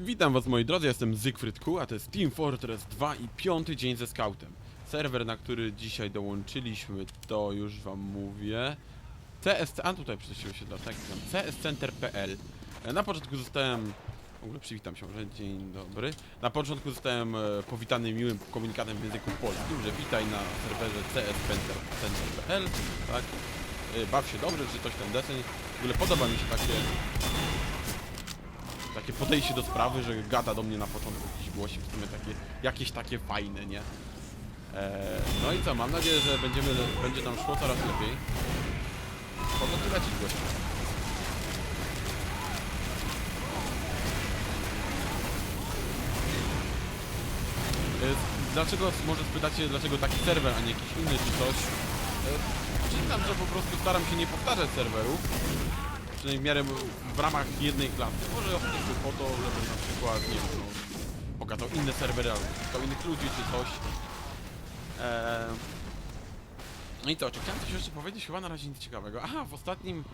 Witam was moi drodzy, jestem Zygfryd Ku, a to jest Team Fortress 2 i piąty dzień ze Scoutem. Serwer, na który dzisiaj dołączyliśmy, to już wam mówię. CS... A tutaj przecież się dla tak, cscenter.pl E, Na początku zostałem... W ogóle przywitam się, że dzień dobry. Na początku zostałem e, powitany miłym komunikatem w języku polskim, że witaj na serwerze cscenter.pl, tak? E, Baw się dobrze, czy coś ten deseń. W ogóle podoba mi się takie takie podejście do sprawy, że gada do mnie na początku jakiś głosik, w sumie takie, jakieś takie fajne, nie? Eee, no i co, mam nadzieję, że będziemy, będzie nam szło coraz lepiej. Po co ty lecisz gościu? Eee, Dlaczego, może spytacie, dlaczego taki serwer, a nie jakiś inny czy coś? Eee, Przyznam, że po prostu staram się nie powtarzać serwerów, przynajmniej w miarę w ramach jednej klasy. Może prostu po to, żeby na przykład, nie wiem, no, pokazał inne serwery, albo pokazał innych ludzi czy coś. Eee... No i to, czy chciałem coś jeszcze powiedzieć? Chyba na razie nic ciekawego. Aha, w ostatnim...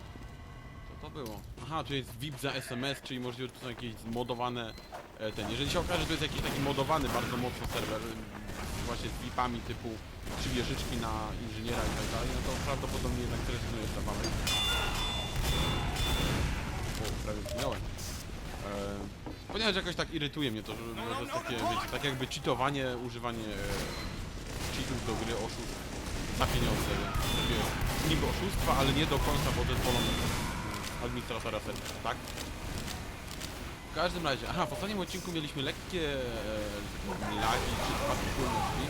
Co to było? Aha, tu jest VIP za SMS, czyli możliwe, że to są jakieś zmodowane... E, ten. Jeżeli się okaże, że to jest jakiś taki modowany bardzo mocno serwer, właśnie z VIP-ami typu trzy wieżyczki na inżyniera i tak dalej, no to prawdopodobnie jednak zrezygnuję z zabawy. Zginąłem. Eee, ponieważ jakoś tak irytuje mnie to, że, że jest takie, wiecie, tak jakby cheatowanie, używanie e, cheatów do gry oszustw za pieniądze, więc takie niby oszustwa, ale nie do końca podezwolone przez mm, administratora serwera, tak? W każdym razie, aha, w ostatnim odcinku mieliśmy lekkie e, lagi czy spadki płynności.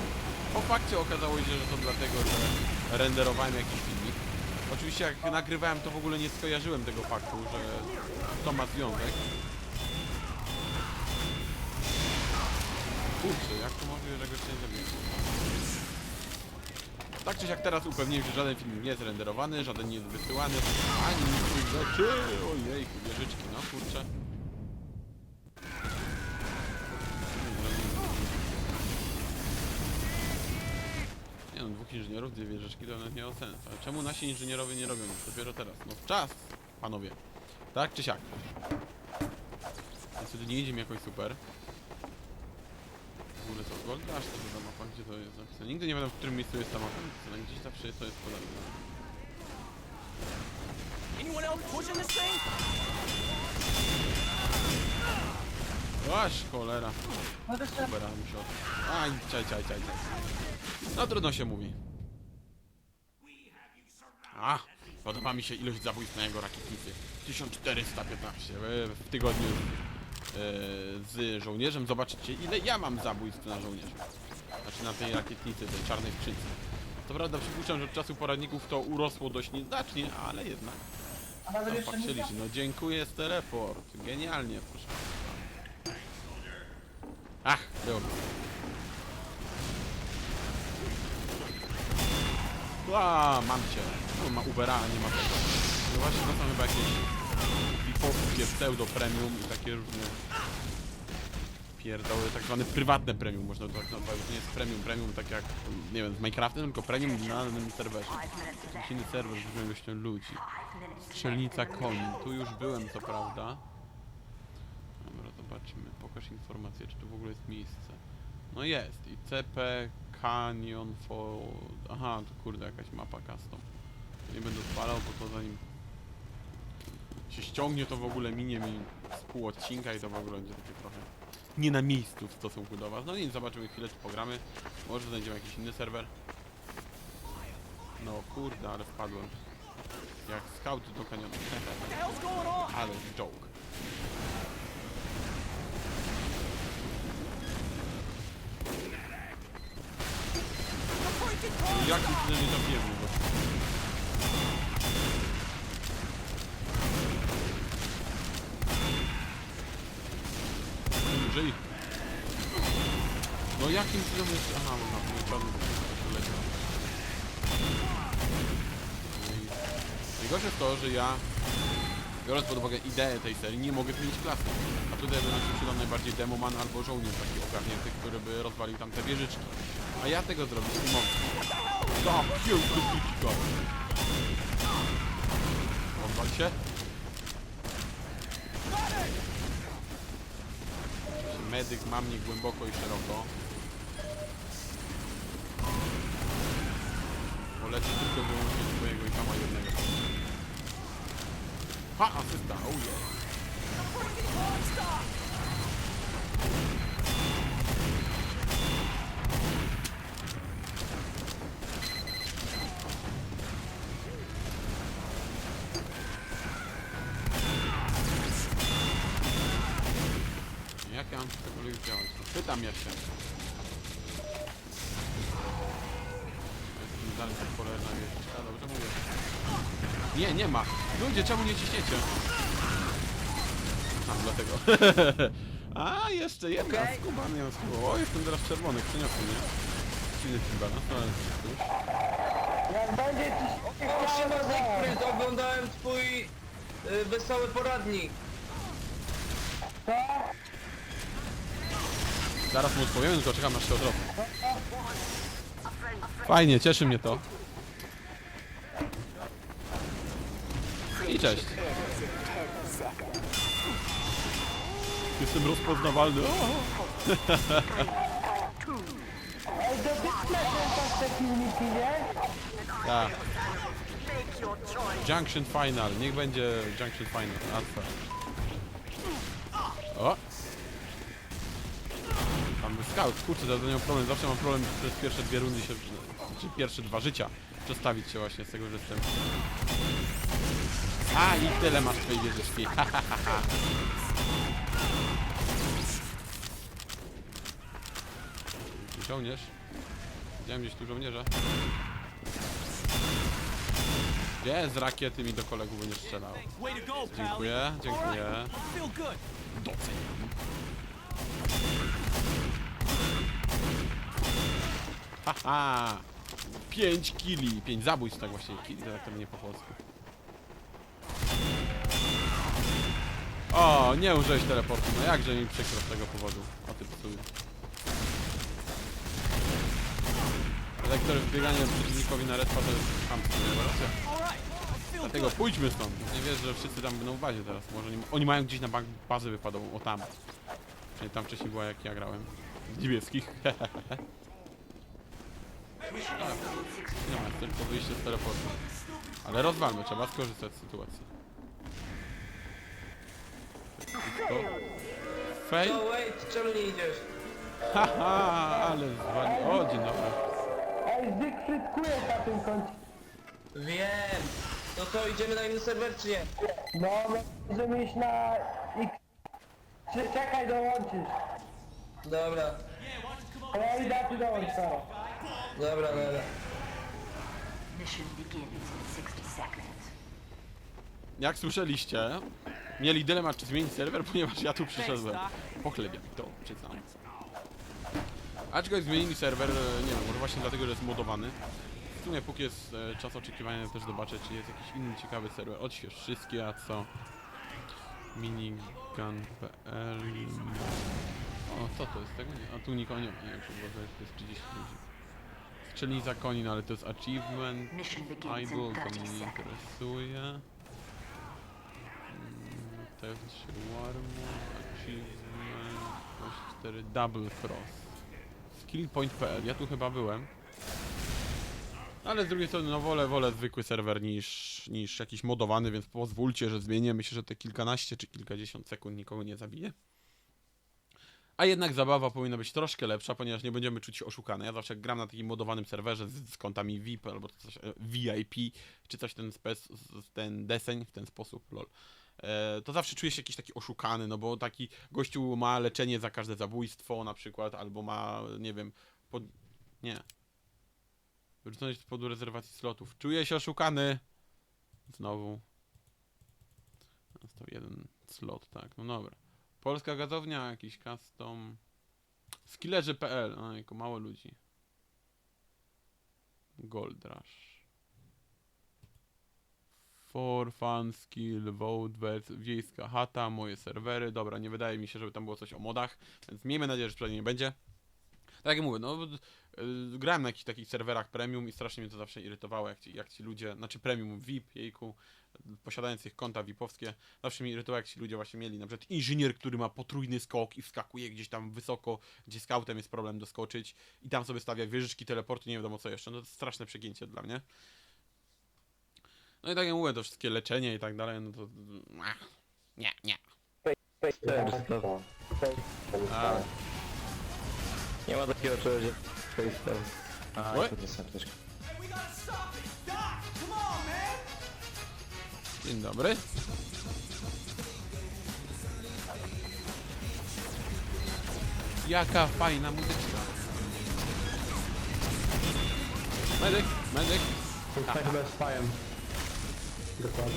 Po fakcie okazało się, że to dlatego, że renderowałem jakiś filmik. Oczywiście jak nagrywałem to w ogóle nie skojarzyłem tego faktu, że to ma związek. Kurczę, jak to możliwe, że go nie zabiję? Tak czy siak teraz upewniłem się, że żaden film nie jest renderowany, żaden nie jest wysyłany, ani nic rzeczy. Ojej, wieżyczki, no kurczę. No, dwóch inżynierów, dwie wieżyczki to nawet nie ma sensu. Ale czemu nasi inżynierowie nie robią nic? Dopiero teraz. No czas, panowie. Tak czy siak? Niestety nie idzie mi jakoś super. W ogóle co, Gold Dash to za mapa, gdzie to jest napisane? Nigdy nie wiem, w którym miejscu jest ta mapa napisana. Gdzieś zawsze to jest podane. Anyone else pushing this thing? Aż cholera. Muszę od... Aj, czaj, czaj, czaj, czaj. No trudno się mówi. A, podoba mi się ilość zabójstw na jego rakietnicy. 1415 w, tygodniu e, z żołnierzem. Zobaczycie ile ja mam zabójstw na żołnierzu. Znaczy na tej rakietnicy, tej czarnej skrzynce. To prawda przypuszczam, że od czasu poradników to urosło dość nieznacznie, ale jednak. Tam fakt się liczy. No dziękuję, z teleport. Genialnie, proszę. Ach, było. Ła, mam cię. No, ma Ubera, a nie ma tego. No właśnie, to są chyba jakieś VIP-owskie pseudo premium i takie różne pierdoły, tak zwane prywatne premium, można to tak nazwać. To nie jest premium, premium tak jak, nie wiem, z Minecraftem, tylko premium na danym serwerze. Jakiś inny serwer z różną ilością ludzi. Strzelnica koni. Tu już byłem, co prawda. Dobra, zobaczmy. Pokaż informację, czy tu w ogóle jest miejsce. No jest. I CP Canyon for... Aha, to kurde, jakaś mapa custom. Nie będę odpalał, bo to zanim się ściągnie, to w ogóle minie mi z pół odcinka i to w ogóle będzie takie trochę nie na miejscu w stosunku do was. No i zobaczymy chwilę, czy pogramy. Może znajdziemy jakiś inny serwer. No kurde, ale wpadłem. Jak scout do kanionu. Ale joke. The Jakim cudem nie zabiłem go? No jakim cudem jest... Aha, bo na czarnym się leciał. Najgorsze jest to, że ja biorąc pod uwagę ideę tej serii, nie mogę zmienić klasy. A tutaj nam się przydał najbardziej demoman albo żołnierz taki ogarnięty, który by rozwalił tam te wieżyczki. A ja tego zrobić nie mogę. Piękny dzika. Odwal się. medyk ma mnie głęboko i szeroko. Poleci tylko wyłącznie swojego i sama jednego. Ha! Asysta! Oh yeah. Ludzie, czemu nie ciśniecie? A, dlatego. A, jeszcze jedna Okej. skubany ją skubał. O, jestem teraz czerwony, przeniosły, nie? Silny balans, no ale już. Jak będzie ci O, siema Zygfryd, oglądałem twój y, wesoły poradnik. to, Zaraz mu odpowiem, tylko czekam aż się odrobi. Fajnie, cieszy mnie to. I cześć. Jestem rozpoznawalny. O! filmiki, nie? Tak. Junction Final, niech będzie Junction Final. Alfa. O! Tam scout, kurczę, to problem, zawsze mam problem przez pierwsze dwie rundy się, czy pierwsze dwa życia przestawić się właśnie z tego, że jestem... A, i tyle masz twojej wieżyczki. Żołnierz. Widziałem gdzieś tu żołnierza. Gdzie z rakiety mi do kolegów będzie strzelał? Dziękuję, dziękuję. Haha! 5 kili, 5 zabójstw tak właściwie, kili, tak to nie po polsku. O, nie użyłeś teleportu, no jakże mi przykro z tego powodu. O ty psuj. Lektor wbieganie przeciwnikowi na respa to jest chamstwo, nie racja. Dlatego pójdźmy stąd. Nie wiesz, że wszyscy tam będą w bazie teraz. Może oni, mają gdzieś na bank bazę wypadową. O tam. Czyli tam wcześniej była jak ja grałem. Z Niebieskich. Tak. Nie ma, tylko wyjście z teleportu. Ale rozwalmy, trzeba skorzystać z sytuacji. To... Fail? No wait, czemu nie idziesz? Haha, ale zwali... O, dzień dobry. Ej, Zygfryd kujesz na tym końcu. Wiem. No to idziemy na inny serwer czy nie? No, możemy iść na X. Czy czekaj, dołączysz. Dobra, A ja idę, a ty dołącz teraz. dobra, dobra. Mission begins in 60 seconds. Jak słyszeliście, mieli dylemat czy zmienić serwer, ponieważ ja tu przyszedłem. Pochlebiam to, przyznam. Aczkolwiek zmienili serwer, e, nie wiem, może właśnie dlatego, że jest modowany. W sumie póki jest e, czas oczekiwania, też zobaczę, czy jest jakiś inny ciekawy serwer. Odśwież wszystkie, a co? Minigun.pl O, co to jest tego? Nie, a tu nikogo nie ma, nie wiem, to jest 30 ludzi. Strzelnica koni, no ale to jest achievement. Mission begins Idol to 30 mnie nie seconds. interesuje. Też Warmon, Achievement, 4, Double Cross. Skillpoint.pl, ja tu chyba byłem. Ale z drugiej strony, no wolę, wolę zwykły serwer niż, niż jakiś modowany, więc pozwólcie, że zmienię. Myślę, że te kilkanaście czy kilkadziesiąt sekund nikogo nie zabije. A jednak zabawa powinna być troszkę lepsza, ponieważ nie będziemy czuć się oszukane. Ja zawsze gram na takim modowanym serwerze z, z kontami VIP albo coś, e, VIP, czy coś ten, spec, z- ten deseń w ten sposób, lol. E, to zawsze czuję się jakiś taki oszukany, no bo taki gościu ma leczenie za każde zabójstwo na przykład, albo ma, nie wiem, pod... nie. Wyrzucony powodu rezerwacji slotów. Czuję się oszukany! Znowu. Został jeden slot, tak, no dobra. Polska gazownia, jakiś custom. Skillerzy.pl, o jako mało ludzi. Gold Rush. For Fun, Skill, Vote, Wets, Wiejska Chata, moje serwery. Dobra, nie wydaje mi się, żeby tam było coś o modach, więc miejmy nadzieję, że przynajmniej nie będzie. Tak jak mówię, no y, grałem na jakichś takich serwerach premium i strasznie mnie to zawsze irytowało, jak ci, jak ci ludzie, znaczy premium VIP, jejku, posiadając ich konta VIPowskie, zawsze mnie irytowało, jak ci ludzie właśnie mieli, na przykład inżynier, który ma potrójny skok i wskakuje gdzieś tam wysoko, gdzie scoutem jest problem doskoczyć i tam sobie stawia wieżyczki, teleporty, nie wiadomo co jeszcze, no to straszne przegięcie dla mnie. No i tak jak mówię, to wszystkie leczenie i tak dalej, no to... ach, Nie, nie. A, Nie ma takiego czegoś jak. A, Oj. jest apteczka. Dzień dobry. Jaka fajna muzyczka. Medyk, medyk. Tak chyba z fajem. Dokładnie.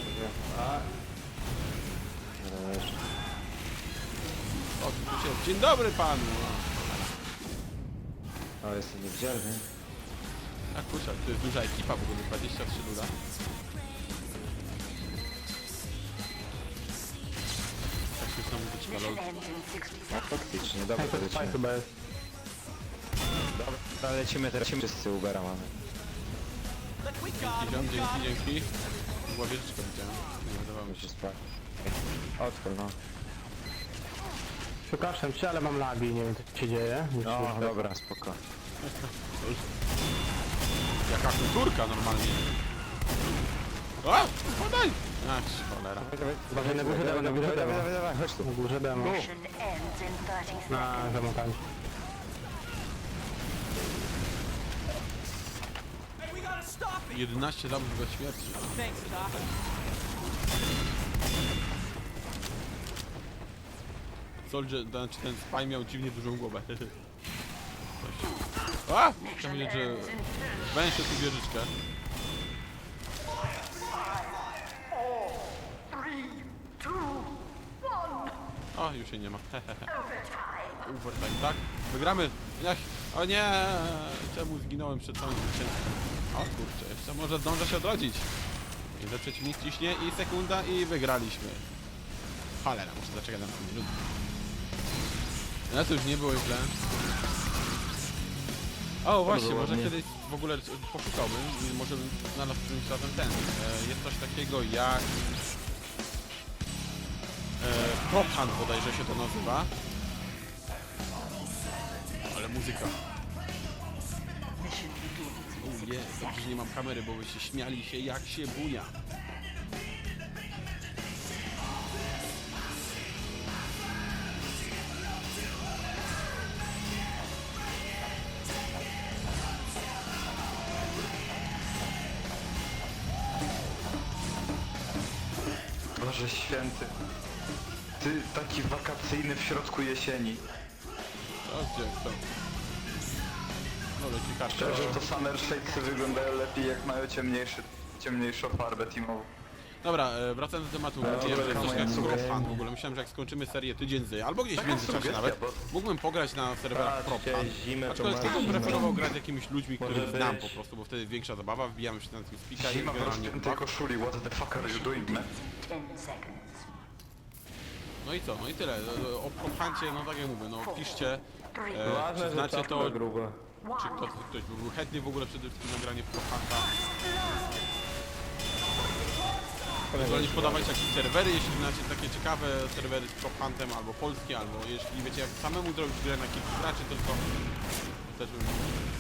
Się... Dzień dobry panu. O, jestem niewidzialny. A kurczę, to jest duża ekipa w ogóle, 23 luda. Tak jest na muzyczka, lol. Mission ends in 60 No faktycznie, dobra, tak to lecimy. chyba jest. Dobra, lecimy teraz. Wszyscy Ubera mamy. Dzięki, got dzięki, dzięki. Była wieżyczka widziałem. Nie wydawało mi się. Muszę spać. Odpal, no. Przepraszam cię, ale mam lagi, nie wiem co się dzieje. Już No, już- dobra, spoko. Jaka kulturka normalnie. O, podaj! Ach, cholera. Uważaj na górze demo, na górze Dawaj, dawaj, dawaj, chodź tu. Na górze demo. Mission ends in 30 Na seconds. zamykaniu. Hey, 11 lat do śmierci. Soldier, znaczy ten spy miał dziwnie dużą głowę. A! Chciałem powiedzieć, że węszę tu wieżyczkę. O, już jej nie ma. Overtime, tak? Wygramy! Ech, o nie! Czemu zginąłem przed całym zwycięstwem? O kurczę, jeszcze może zdążę się odrodzić. I że przeciwnik ciśnie i sekunda i wygraliśmy. Cholera, muszę zaczekać na minut. No to już nie było źle. O właśnie, może kiedyś w ogóle poszukałbym i może bym znalazł którymś razem ten. E, jest coś takiego jak... E, Prop Hunt bodajże się to nazywa. Ale muzyka. Jest, dobrze, że nie mam kamery, bo byście śmiali się jak się buja. Boże święty. Ty taki wakacyjny w środku jesieni. O, gdzie, kto? No, leci karta. Szczerze to Summer Shadesy wyglądają lepiej jak mają ciemniejszy, ciemniejszą farbę teamową. Dobra, e, wracając do tematu, mówiłem, że jest dobra, jak. Fan w ogóle. Myślałem, że jak skończymy serię tydzień z, albo gdzieś w Taka międzyczasie sugestia, nawet, bo- mógłbym pograć na serwerach Prop Patrzcie, Fan. zimę to Aczkolwiek masz. bym preferował grać z jakimiś ludźmi, Może których znam być. po prostu, bo wtedy większa zabawa, wbijamy się na tym spika i Zima w generalnie... rozpiętej koszuli, what the fuck are you doing, man? 10 seconds. No i co, no i tyle. E, O Prop Huncie, no tak jak mówię, no piszcie, e, Ważne, czy że znacie czapka to, gruba. Czy ktoś, ktoś by był chętny w ogóle przede wszystkim nagranie w Prop Hunta. Ewentualnie podawać jakieś serwery, jeśli znacie takie ciekawe serwery z Prop Huntem, albo polskie, albo jeśli wiecie jak samemu zrobić grę na kilku graczy tylko, to też bym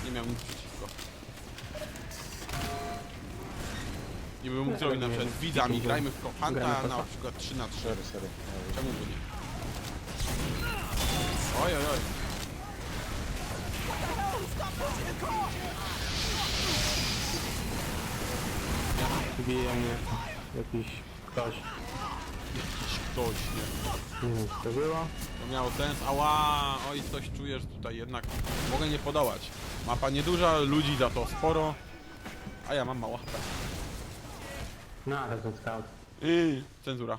nie miał nic przeciwko. Nie bym mógł zrobić na przykład z widzami, grajmy w Prop Hunta na przykład 3 na 3 Sorry, sorry. Czemu by nie? Oj, oj, oj. Bije mnie jakiś ktoś. Jakiś ktoś, nie. Nie wiem co to było. To miało sens. Ała! Oj, coś czujesz tutaj jednak. Mogę nie podołać. Mapa nieduża, ludzi za to sporo. A ja mam mało HP. No, ale ten scout. Yy, cenzura.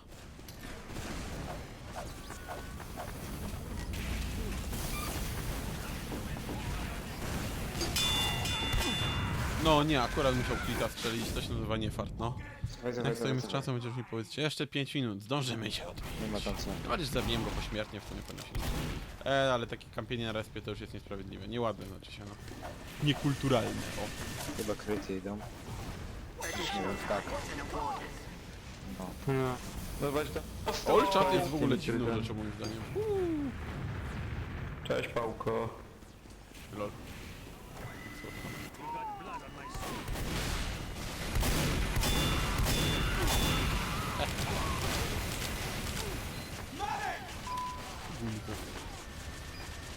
No nie, akurat musiał klita strzelić, to się nazywa nie fart, no. Słuchaj, Jak stoimy z czasem, chociaż mi powiedzcie, jeszcze 5 minut, zdążymy się odbić. Nie ma tam co. Chyba, że zabiję go pośmiertnie, w sumie liczy. E, ale takie kampienie na respie to już jest niesprawiedliwe. Nieładne znaczy się, no. Niekulturalne, o. Chyba kryty idą. Nie wiem, tak. No. No właśnie to... All chat jest w ogóle dziwną rzeczą moim zdaniem. Cześć Pałko. Lol.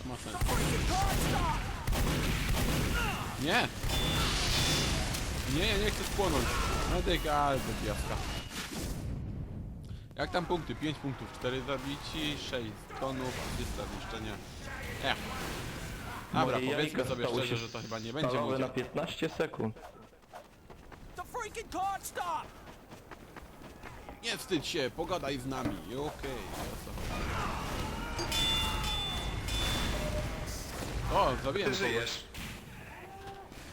Ma sens. Nie! Nie, ja nie chcę spłonąć. Medyk, ale bez jaska. Jak tam punkty? 5 punktów, 4 zabici, 6 tonów, asysta, zniszczenie. Ech. Dobra, Moje powiedzmy jajka sobie stały szczerze, się że to chyba nie będzie Stalowe na 15 sekund. The freaking card stop! Nie wstydź się, pogadaj z nami. Okej, okay, O, zabiłem Ty kogoś. żyjesz.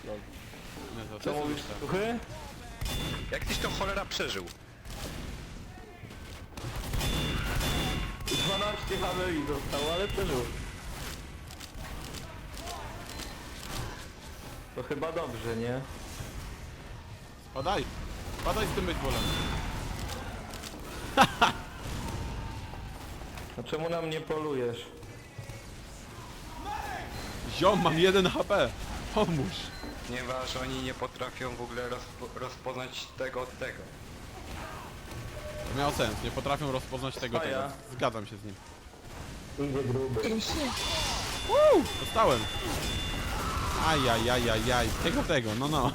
Nie, za Co co mówisz, suchy? Jak tyś to cholera przeżył? 12 HBI zostało, ale przeżył. To chyba dobrze, nie? Spadaj! Spadaj z tym baseballem. A czemu na mnie polujesz? Ziom, mam 1 HP. Pomóż. Ponieważ oni nie potrafią w ogóle rozpo rozpoznać tego od tego. To miało sens, nie potrafią rozpoznać tego A tego. ja? Zgadzam się z nim. Idzie gruby. Dostałem. Ajajajajaj, tego tego, no no.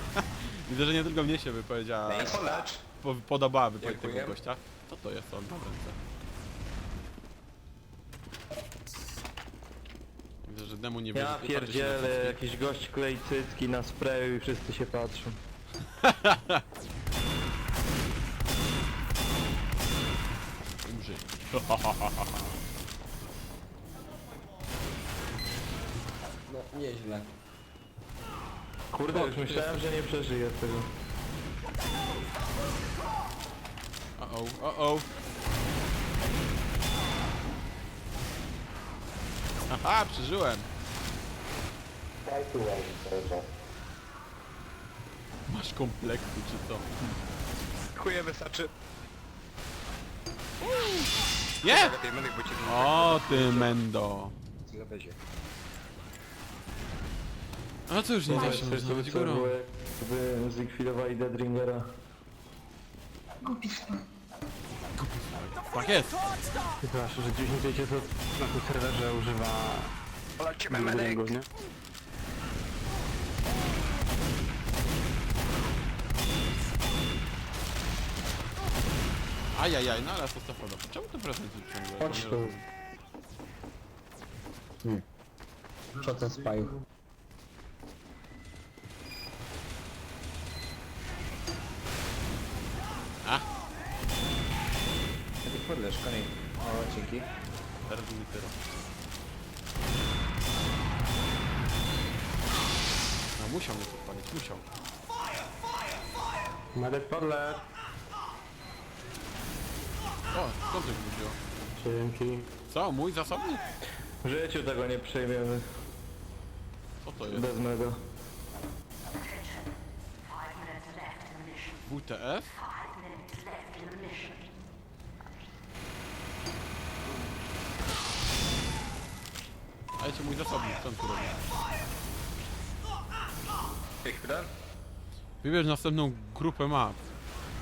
Widzę, że nie tylko mnie się wypowiedziała, Ej, polecz. Po, podobała wypowiedź Dziękuję. tego gościa. Co to jest on na ręce? Widzę, że demu nie Ja się na pierdzielę, jakiś gość klei cycki na sprayu i wszyscy się patrzą. Umrzyj. No, nieźle. Kurde, już myślałem, że nie przeżyję tego. O o, o o. Haha, przeżyłem. Daj tu. Masz kompleksu czy co? Chuje wystarczy. Nie! Lepiej medyk, bo cię O ty mendo. tyle wezie. A co już nie da się, można być górą. Jakby zlikwidowali Deadringera. Tak jest. Zwłaszcza, że 10 wiecie, to na tym serwerze używa Polecimy medyk! Deadringów, nie? Ajajaj, no ale Sostafoda. Czemu to prezenty ciągle? Chodź tu. Co ten spaju? Podleż, koniec. O, dzięki. teraz mi tyro. No musiał mnie podpalić, musiał. Medek podle. O, to się wzięło? Dzięki. Co, mój zasobnik? W życiu tego nie przejmiemy. Co to jest? Bez mego. WTF? Five minutes left in the mission. Dajcie mój zasobnik, co on tu robi? Ej. Wybierz następną grupę map.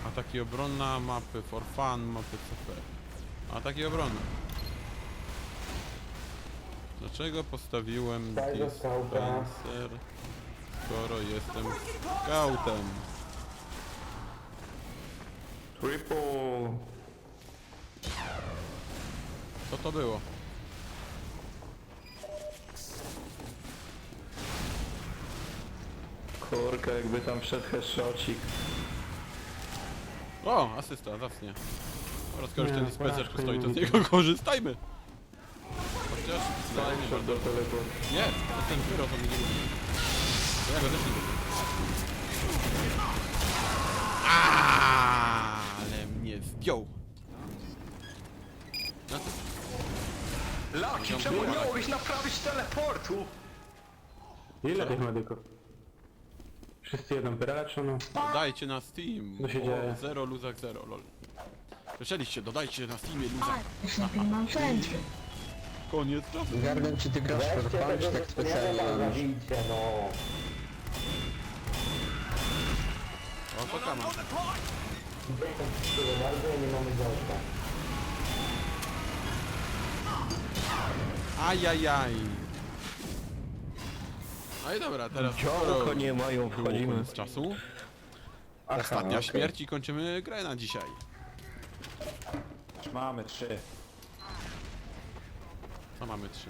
Ataki obronna, mapy for fun, mapy CP. Ataki obronne. Dlaczego postawiłem Daj do skauta. dispenser, skoro jestem scoutem? Triple! Co to było? Kurka, jakby tam wszedł headshotcik. O, asysta, zacnie. Już Nie, ten dispenser porażka stoi, to z nie niego korzystajmy! Chociaż Wszedł bardzo... do teleport. Nie, to jest ten pyro, to mnie nie lubi. To ja go też nie lubię. Ale mnie zdjął. Lucky Ja mam Czemu nie mogłeś naprawić teleportu? Ile tych medyków? Wszyscy jedną pyrę leczą, no. Dodajcie na Steam. Co się O, dzieje? Zero luzak zero, lol. Słyszeliście, dodajcie na Steamie luzak. Już lepiej mam wszędzie. Koniec czasu. Garden czy ty grasz Weźcie for tego fun, czy tak specjalnie Zespaniela, robisz? zabijcie, no. O, to kama. On the clock! Dziękuję bardzo, nie mamy gościa. Ajajaj. No i dobra, teraz Działko nie mają, było wchodzimy. koniec czasu. Ostatnia okej. śmierć i kończymy grę na dzisiaj. Mamy trzy. Co mamy trzy?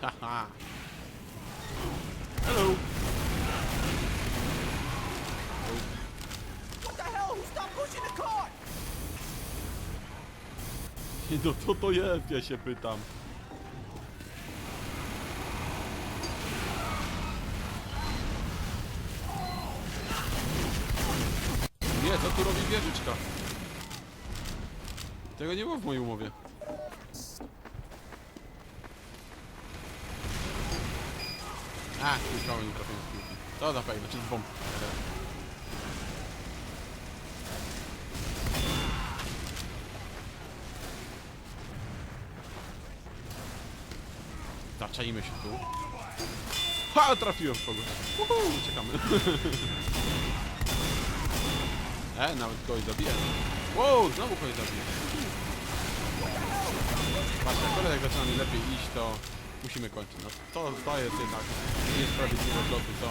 Haha. No co to jest, ja się pytam. Nie, co tu robi wieżyczka? Tego nie było w mojej umowie. A, tylko nie trafiłem z piłki. To za fajne, czy z bomb. Zaczajmy się tu. Ha, trafiłem w kogoś. Uhu, uciekamy. e, nawet kogoś zabiję. Wow, znowu kogoś zabiję. Patrz, jak jak zaczyna mi lepiej iść, to musimy kończyć. No to, to jest jednak niesprawiedliwe w lotu, co?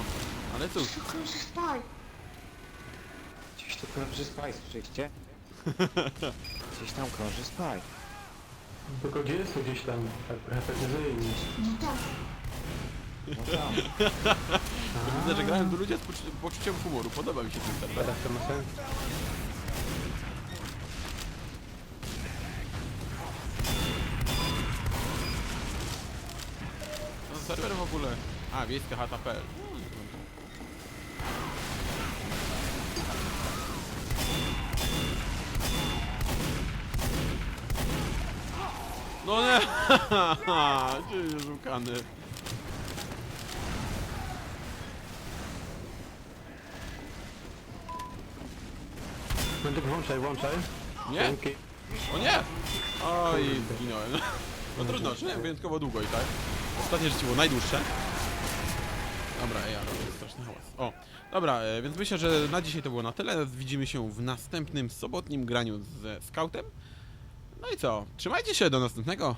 Ale cóż, Krąży spaj. Gdzieś tu krąży spaj, słyszeliście? Gdzieś tam krąży spaj. Tylko gdzie jest tu gdzieś tam, tak trochę precyzyjnie. No tak. No tam. widzę, że grałem do ludzi z poczu- poczuciem humoru. Podoba mi się ten serwer. Teraz to ma sens. No serwer w ogóle. A, wiejska chata.pl. No nie! Gdzie jest szukany? Medyk włączaj, włączaj. Nie? Dzięki. O nie! Oj, zginąłem. No trudno, żyłem wyjątkowo długo i tak. Ostatnie życie było najdłuższe. Dobra, to jest straszny hałas. O, dobra, e, więc myślę, że na dzisiaj to było na tyle. Widzimy się w następnym sobotnim graniu ze Scoutem. No i co? Trzymajcie się, do następnego.